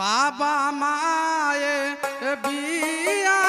বাবা মায়ে বিয়া